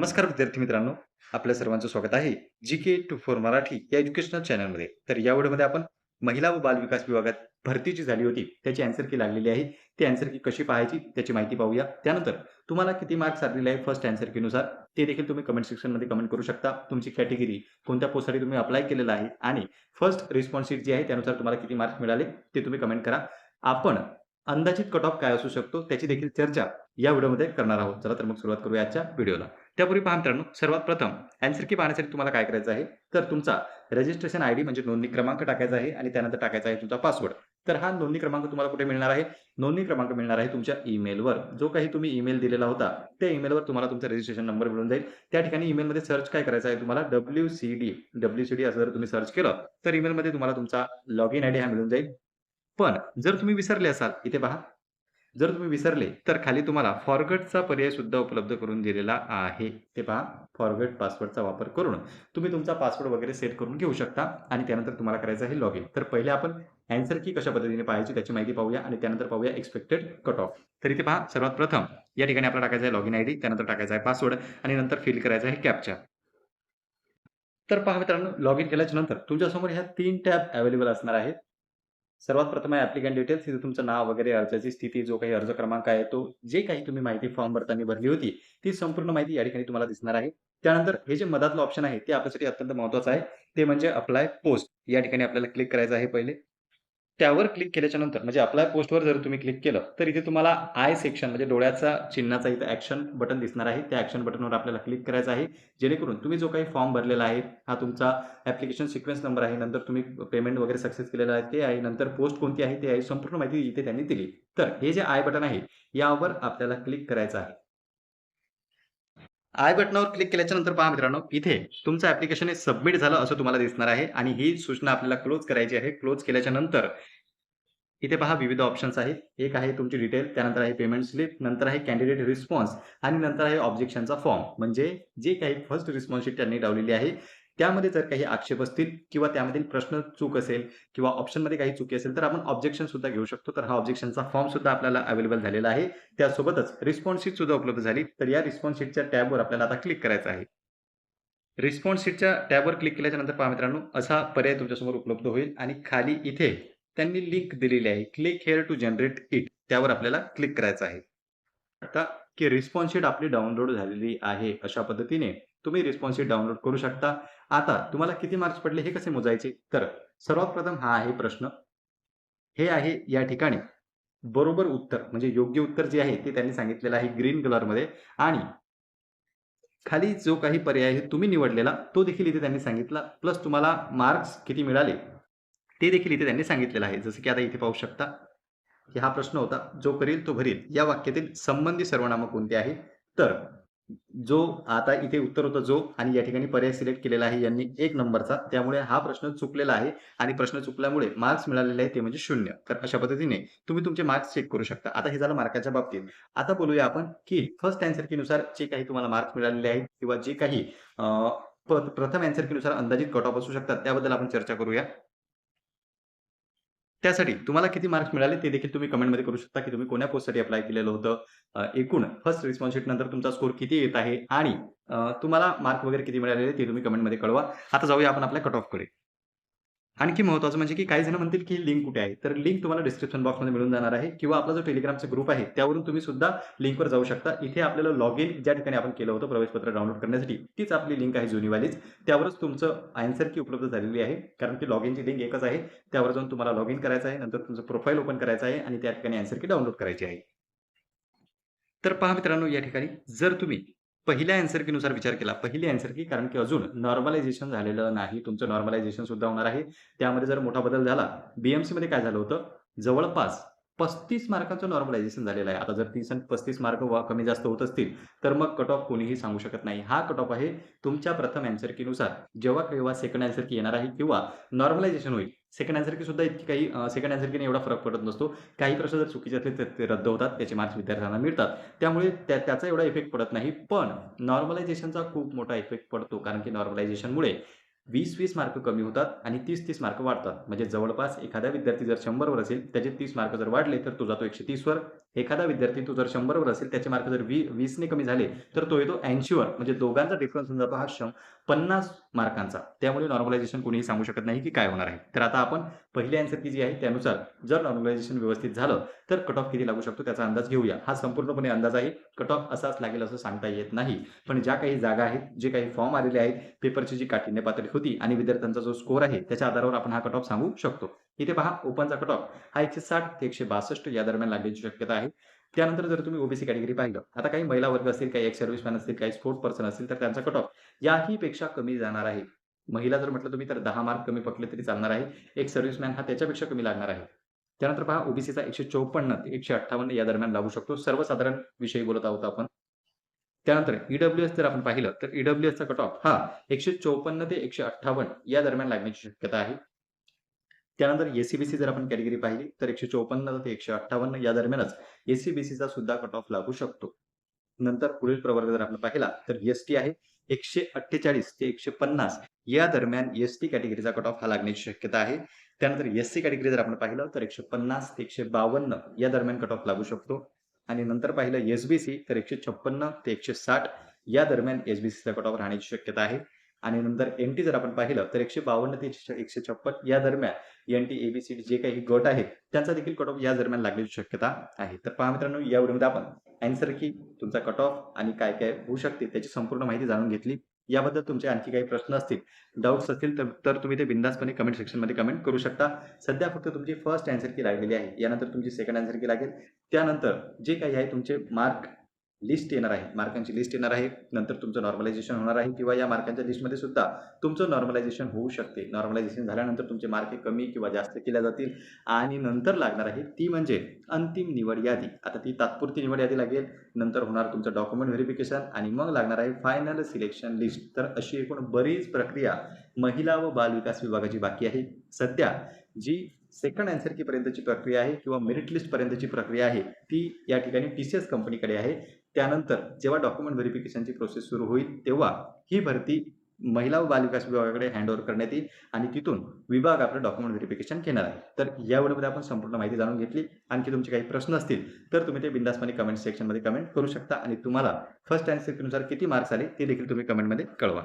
नमस्कार विद्यार्थी मित्रांनो आपल्या सर्वांचं स्वागत आहे G K two four Marathi या एज्युकेशनल चॅनलमध्ये तर या व्हिडिओमध्ये आपण महिला व बालविकास विभागात भरती जी झाली होती त्याची अँसर की लागलेली आहे. ती अँसर की कशी पाहायची त्याची माहिती पाहूया. त्यानंतर तुम्हाला किती मार्क्स आलेले आहे फर्स्ट अँसर कीनुसार ते देखील तुम्ही कमेंट सेक्शनमध्ये कमेंट करू शकता. तुमची कॅटेगरी कोणत्या पोस्टसाठी तुम्ही अप्लाय केलेला आहे आणि फर्स्ट रिस्पॉन्स शीट जी आहे त्यानुसार तुम्हाला किती मार्क्स मिळाले ते तुम्ही कमेंट करा. आपण अंदाजित कट ऑफ काय असू शकतो त्याची देखील चर्चा या व्हिडिओमध्ये करणार आहोत. चला तर मग सुरुवात करूया आजच्या व्हिडिओला त्यापूर्वी पहा मित्रांनो सर्वात प्रथम अँसर की पाहण्यासाठी तुम्हाला काय करायचं आहे? तर तुमचा रजिस्ट्रेशन आय डी म्हणजे नोंदणी क्रमांक टाकायचा आहे आणि त्यानंतर टाकायचा आहे तुमचा पासवर्ड तर हा नोंदणी क्रमांक तुम्हाला कुठे मिळणार आहे? नोंदणी क्रमांक मिळणार आहे तुमच्या ईमेलवर जो काही तुम्ही ईमेल दिलेला होता त्या ईमेलवर तुम्हाला तुमचा रजिस्ट्रेशन नंबर मिळून जाईल. त्या ठिकाणी ईमेलमध्ये सर्च काय करायचं आहे तुम्हाला? W C D W C D असं जर तुम्ही सर्च केलं तर ईमेलमध्ये तुम्हाला तुमचा लॉग इन आय डी हा मिळून जाईल. पण जर तुम्ही विसरले असाल इथे पहा जर तुम्ही विसरले तर खाली तुम्हाला फॉरगटचा पर्याय सुद्धा उपलब्ध करून दिलेला आहे. ते पहा फॉरगट पासवर्डचा वापर करून तुम्ही तुमचा पासवर्ड वगैरे सेट करून घेऊ शकता आणि त्यानंतर तुम्हाला करायचं आहे लॉग इन तर पहिले आपण अँसर की कशा पद्धतीने पाहायची त्याची माहिती पाहूया आणि त्यानंतर पाहूया एक्सपेक्टेड कट ऑफ तर इथे पहा सर्वात प्रथम या ठिकाणी आपल्याला टाकायचा आहे लॉग इन आय डी त्यानंतर टाकायचा आहे पासवर्ड आणि नंतर फिल करायचा आहे कॅपचा तर पहा मित्रांनो लॉग इन केल्याच्यानंतर तुमच्यासमोर ह्या तीन टॅब अवेलेबल असणार आहेत. सर्वात प्रथम आहे ॲप्लिकंट डिटेल्स तिथे तुमचं नाव वगैरे अर्जाची स्थिती जो काही अर्ज क्रमांक आहे तो जे काही तुम्ही माहिती फॉर्म भरताना भरली होती ती संपूर्ण माहिती या ठिकाणी तुम्हाला दिसणार आहे. त्यानंतर हे जे मधातलं ऑप्शन आहे ते आपल्यासाठी अत्यंत महत्त्वाचं आहे. ते म्हणजे अप्लाय पोस्ट या ठिकाणी आपल्याला क्लिक करायचं आहे पहिले. त्यावर क्लिक केल्याच्यानंतर म्हणजे अप्लाय पोस्टवर जर तुम्ही क्लिक केलं तर इथे तुम्हाला आय सेक्शन म्हणजे डोळ्याचा चिन्हाचा इथे ॲक्शन बटन दिसणार आहे. त्या ॲक्शन बटनवर आपल्याला क्लिक करायचं आहे. जेणेकरून तुम्ही जो काही फॉर्म भरलेला आहे हा तुमचा ॲप्लिकेशन सिक्वेन्स नंबर आहे. नंतर तुम्ही पेमेंट वगैरे सक्सेस केलेलं आहे ते आहे. नंतर पोस्ट कोणती आहे ते आहे. संपूर्ण माहिती इथे त्यांनी दिली. तर हे जे आय बटन आहे यावर आपल्याला क्लिक करायचं आहे. आय बटनावर क्लिक केल्याच्यानंतर पहा मित्रांनो इथे तुमचं ऍप्लिकेशन हे सबमिट झालं असं तुम्हाला दिसणार आहे आणि ही सूचना आपल्याला क्लोज करायची आहे. क्लोज केल्याच्यानंतर इथे पहा विविध ऑप्शन्स आहेत. एक आहे तुमची डिटेल त्यानंतर आहे पेमेंट स्लिप नंतर आहे कॅन्डिडेट रिस्पॉन्स आणि नंतर आहे ऑब्जेक्शनचा फॉर्म म्हणजे जे काही फर्स्ट रिस्पॉन्सशीट त्यांनी लावलेली आहे त्यामध्ये जर काही आक्षेप असतील किंवा त्यामधील प्रश्न चूक असेल किंवा ऑप्शनमध्ये काही चुकी असेल तर आपण ऑब्जेक्शन सुद्धा घेऊ शकतो. तर हा ऑब्जेक्शनचा फॉर्म सुद्धा आपल्याला अवेलेबल झालेला आहे. त्यासोबतच रिस्पॉन्स शीट सुद्धा उपलब्ध झाली. तर या रिस्पॉन्स शीटच्या टॅबवर आपल्याला आता क्लिक करायचं आहे. रिस्पॉन्स शीटच्या टॅबवर क्लिक केल्याच्यानंतर पहा मित्रांनो असा पर्याय तुमच्यासमोर उपलब्ध होईल आणि खाली इथे त्यांनी लिंक दिलेली आहे. Click here to generate it त्यावर आपल्याला क्लिक करायचं आहे. आता की रिस्पॉन्स शीट आपली डाउनलोड झालेली आहे अशा पद्धतीने. तुम्ही रिस्पॉन्स डाउनलोड करू शकता. आता तुम्हाला किती मार्क्स पडले हे कसे मोजायचे? तर सर्वात प्रथम हा आहे प्रश्न. हे आहे या ठिकाणी. बरोबर उत्तर म्हणजे योग्य उत्तर जे आहे ते त्यांनी सांगितलेलं आहे ग्रीन कलरमध्ये आणि खाली जो काही पर्याय आहे तुम्ही निवडलेला तो देखील इथे त्यांनी सांगितला. प्लस तुम्हाला मार्क्स किती मिळाले ते देखील इथे त्यांनी सांगितलेलं आहे. जसं की आता इथे पाहू शकता की हा प्रश्न होता जो करील तो भरील. या वाक्यातील संबंधी सर्वनामं कोणते आहे? तर जो आता इथे उत्तर होतं जो आणि या ठिकाणी पर्याय सिलेक्ट केलेला आहे यांनी एक नंबरचा. त्यामुळे हा प्रश्न चुकलेला आहे आणि प्रश्न चुकल्यामुळे मार्क्स मिळालेले आहे ते म्हणजे शून्य. तर अशा पद्धतीने तुम्ही तुमचे मार्क्स चेक करू शकता. आता हे झालं मार्काच्या बाबतीत. आता बोलूया आपण की फर्स्ट अँसर कीनुसार जे काही तुम्हाला मार्क्स मिळालेले आहेत किंवा जे काही प्रथम अँसर कीनुसार अंदाजित कट ऑफ असू शकतात त्याबद्दल आपण चर्चा करूया. त्यासाठी तुम्हाला किती मार्क्स मिळाले ते देखील तुम्ही कमेंटमध्ये करू शकता की तुम्ही कोण्या पोस्टसाठी अप्लाय केलेलं होतं. एकूण फर्स्ट रिस्पॉन्सशीट नंतर तुमचा स्कोर किती येत आहे आणि तुम्हाला मार्क वगैरे किती मिळालेले ते तुम्ही कमेंटमध्ये कळवा. आता जाऊया आपण आपल्या कट ऑफकडे आणखी महत्त्वाचं म्हणजे की काही जण म्हणतील की लिंक कुठे आहे? तर लिंक तुम्हाला डिस्क्रिप्शन बॉक्समध्ये मिळून जाणार आहे. किंवा आपला जो टेलिग्रामचा ग्रुप आहे त्यावरून तुम्ही सुद्धा लिंकवर जाऊ शकता. इथे आपल्याला लॉग इन ज्या ठिकाणी आपण केलं होतं प्रवेशपत्र डाउनलोड करण्यासाठी तीच आपली लिंक आहे जुनीवालीच त्यावरच तुमचं आन्सर की उपलब्ध झालेली आहे. कारण की लॉग इनची लिंक एकच आहे. त्यावर जाऊन तुम्हाला लॉग इन करायचं आहे. नंतर तुमचं प्रोफाईल ओपन करायचं आहे आणि त्या ठिकाणी आन्सर की डाउनलोड करायची आहे. तर पहा मित्रांनो या ठिकाणी जर तुम्ही पहिल्या अँसर कीनुसार विचार केला. पहिली अँसर की कारण की अजून नॉर्मलायझेशन झालेलं नाही. तुमचं नॉर्मलायझेशन सुद्धा होणार आहे. त्यामध्ये जर मोठा बदल झाला बीएमसी मध्ये काय झालं होतं? जवळपास पस्तीस मार्काचं नॉर्मलायझेशन झालेलं आहे. आता जर तीस आणि पस्तीस मार्क कमी जास्त होत असतील तर मग कट ऑफ कोणीही सांगू शकत नाही. हा कट ऑफ आहे तुमच्या प्रथम अँसर कीनुसार जेव्हा केव्हा सेकंड अँसर की येणार आहे किंवा नॉर्मलायझेशन होईल सेकंड अँसर की सुद्धा इतकी काही सेकंड अँसर कीने एवढा फरक पडत नसतो. काही प्रश्न जर चुकीचे असले तर ते रद्द होतात त्याचे मार्क्स विद्यार्थ्यांना मिळतात. त्यामुळे त्या त्याचा एवढा इफेक्ट पडत नाही. पण नॉर्मलायझेशनचा खूप मोठा इफेक्ट पडतो कारण की नॉर्मलायझेशनमुळे वीस वीस मार्क कमी होतात आणि तीस तीस मार्क वाढतात. म्हणजे जवळपास एखादा विद्यार्थी जर शंभरवर असेल त्याचे तीस मार्क जर वाढले तर तो जातो एकशे तीसवर. एखादा विद्यार्थी तो जर शंभरवर असेल त्याचे मार्क जर वी वीसने कमी झाले तर तो येतो ऐंशीवर. म्हणजे दोघांचा डिफरन्स होऊन जातो हा शं पन्नास मार्कांचा. त्यामुळे नॉर्मलायझेशन कोणीही सांगू शकत नाही की काय होणार आहे. तर आता आपण पहिली अँसर की जी आहे त्यानुसार जर नॉर्मलायझेशन व्यवस्थित झालं तर कट ऑफ किती लागू शकतो त्याचा अंदाज घेऊया. हा संपूर्णपणे अंदाज आहे. कट ऑफ असाच लागेल असं सांगता येत नाही. पण ज्या काही जागा आहेत जे काही फॉर्म आलेले आहेत पेपरची जी काठिण्य पातळी होती आणि विद्यार्थ्यांचा जो स्कोर आहे त्याच्या आधारावर आपण हा कट ऑफ सांगू शकतो. इथे पहा ओपनचा कट ऑफ हा एकशे साठ ते एकशे बासष्ट या दरम्यान लागण्याची शक्यता आहे. त्यानंतर जर तुम्ही ओबीसी कॅटेगरी पाहिलं आता काही महिला वर्ग असतील काही एक सर्व्हिसमॅन असतील काही स्पोर्ट पर्सन असतील तर त्यांचा कट ऑफ याही पेक्षा कमी जाणार आहे. महिला जर म्हटलं तुम्ही तर दहा मार्क कमी पकडले तरी चालणार आहे. एक सर्व्हिसमॅन हा त्याच्यापेक्षा कमी लागणार आहे. त्यानंतर पहा ओबीसीचा एकशे चौपन्न ते एकशे अठ्ठावन्न या दरम्यान लागू शकतो. सर्वसाधारण विषयी बोलत आहोत आपण. त्यानंतर ईडब्ल्यू एस जर आपण पाहिलं तर ईडब्ल्यू एसचा कट ऑफ हा एकशे चौपन्न ते एकशे अठ्ठावन्न या दरम्यान लागण्याची शक्यता आहे. त्यानंतर एसीबीसी जर आपण कॅटेगरी पाहिली तर एकशे चौपन्न ते एकशे अठ्ठावन्न या दरम्यानच एसीबीसीचा सुद्धा कट ऑफ लागू शकतो. नंतर पुढील प्रवर्ग जर आपण पाहिला तर एस टी आहे. एकशे अठ्ठेचाळीस ते एकशे पन्नास या दरम्यान एसटी कॅटेगरीचा कट ऑफ हा लागण्याची शक्यता आहे. त्यानंतर एससी कॅटेगरी जर आपण पाहिलं तर एकशे पन्नास ते एकशे बावन्न या दरम्यान कट ऑफ लागू शकतो. आणि नंतर पाहिलं एसबीसी तर एकशे छप्पन्न ते एकशे साठ या दरम्यान एसबीसीचा कट ऑफ राहण्याची शक्यता आहे. आणि नंतर एन टी जर आपण पाहिलं तर एकशे बावन्न ते एकशे छप्पन या दरम्यान एन टी एबीसीडी जे काही गट आहेत त्यांचा देखील कट ऑफ या दरम्यान लागण्याची शक्यता आहे. तर पहा मित्रांनो या व्हिडिओमध्ये आपण अँसर की तुमचा कट ऑफ आणि काय काय होऊ शकते त्याची संपूर्ण माहिती जाणून घेतली. याबद्दल तुमचे आणखी काही प्रश्न असतील डाऊट्स असतील तर तर तुम्ही ते बिंदासपणे कमेंट सेक्शनमध्ये कमेंट करू शकता. सध्या फक्त तुमची फर्स्ट अँसर की लागलेली आहे. यानंतर तुमची सेकंड अँसर की लागेल. त्यानंतर जे काही आहे तुमचे मार्क लिस्ट येणार आहे. मार्कांची लिस्ट येणार आहे. नंतर तुमचं नॉर्मलायझेशन होणार आहे किंवा या मार्कांच्या लिस्टमध्ये सुद्धा तुमचं नॉर्मलायझेशन होऊ शकते. नॉर्मलायझेशन झाल्यानंतर तुमचे मार्क हे कमी किंवा जास्त केल्या जातील. आणि नंतर लागणार आहे ती म्हणजे अंतिम निवड यादी. आता ती तात्पुरती निवड यादी लागेल. नंतर होणार तुमचं डॉक्युमेंट व्हेरिफिकेशन आणि मग लागणार आहे फायनल सिलेक्शन लिस्ट तर अशी एकूण बरीच प्रक्रिया महिला व बाल विकास विभागाची बाकी आहे. सध्या जी सेकंड अँसर की पर्यंतची प्रक्रिया आहे किंवा मेरिट लिस्ट पर्यंतची प्रक्रिया आहे ती या ठिकाणी टी सी एस कंपनीकडे आहे. त्यानंतर जेव्हा डॉक्युमेंट व्हेरिफिकेशनची प्रोसेस सुरू होईल तेव्हा ही भरती महिला व बालविकास विभागाकडे हँडओव्हर करण्यात येईल आणि तिथून विभाग आपलं डॉक्युमेंट व्हेरिफिकेशन घेणार आहे. तर या व्हिडिओमध्ये आपण संपूर्ण माहिती जाणून घेतली. आणखी तुमचे काही प्रश्न असतील तर तुम्ही ते बिंदासपणे कमेंट सेक्शनमध्ये कमेंट करू शकता आणि तुम्हाला फर्स्ट अँड सेकंडनुसार किती मार्क्स आले ते देखील तुम्ही कमेंटमध्ये कळवा.